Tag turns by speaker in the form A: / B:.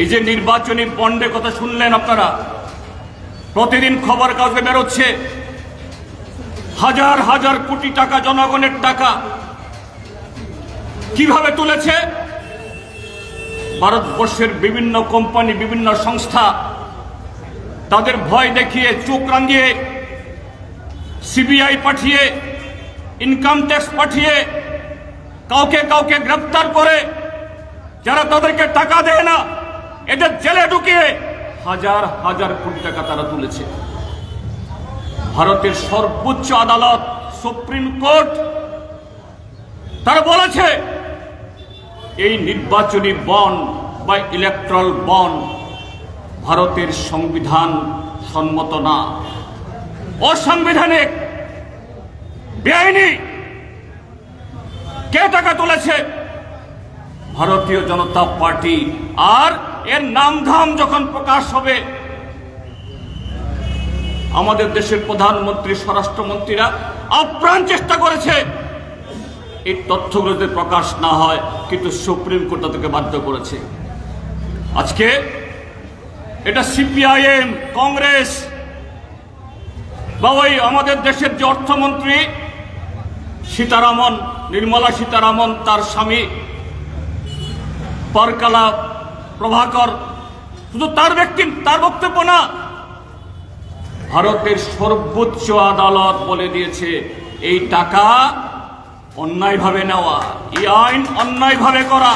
A: এই যে নির্বাচনী বন্ডের কথা শুনলেন আপনারা, প্রতিদিন খবর কাগজে বেরোচ্ছে, হাজার হাজার কোটি টাকা জনগণের টাকা। কীভাবে তুলেছে? ভারতবর্ষের বিভিন্ন কোম্পানি, বিভিন্ন সংস্থা তাদের ভয় দেখিয়ে, চোখ রাঙিয়ে, সিবিআই পাঠিয়ে, ইনকাম ট্যাক্স পাঠিয়ে, কাউকে কাউকে গ্রেপ্তার করে, যারা তাদেরকে টাকা দেয় না এদের জেলে ঢুকিয়ে হাজার হাজার কোটি টাকা তারা তুলেছে। ভারতের সর্বোচ্চ আদালত, সুপ্রিম কোর্ট, তারা বলেছে, এই নির্বাচনী বন বা ইলেকট্রাল বন ভারতের সংবিধান সম্মত না। অসাংবিধানিক, বেআইনি। কে টাকা তুলেছে? ভারতীয় জনতা পার্টি আর এর নামধাম যখন প্রকাশ হবে, আমাদের দেশের প্রধানমন্ত্রী, স্বরাষ্ট্রমন্ত্রীরা আপ্রাণ চেষ্টা করেছে। এই তথ্যগুলো যাতে প্রকাশ না হয়, কিন্তু সুপ্রিম কোর্ট তাদেরকে বাধ্য করেছে। আজকে এটা সিপিআইএম, কংগ্রেস, বা ওই আমাদের দেশের যে অর্থমন্ত্রী সীতারামন, নির্মলা সীতারামন, তার স্বামী, পরকালা প্রভাকর, শুধু তার ব্যক্তি, তার বক্তব্য না, ভারতের সর্বোচ্চ আদালত বলে দিয়েছে, এই টাকা অন্যায়ভাবে নেওয়া, এই আইন অন্যায়ভাবে করা।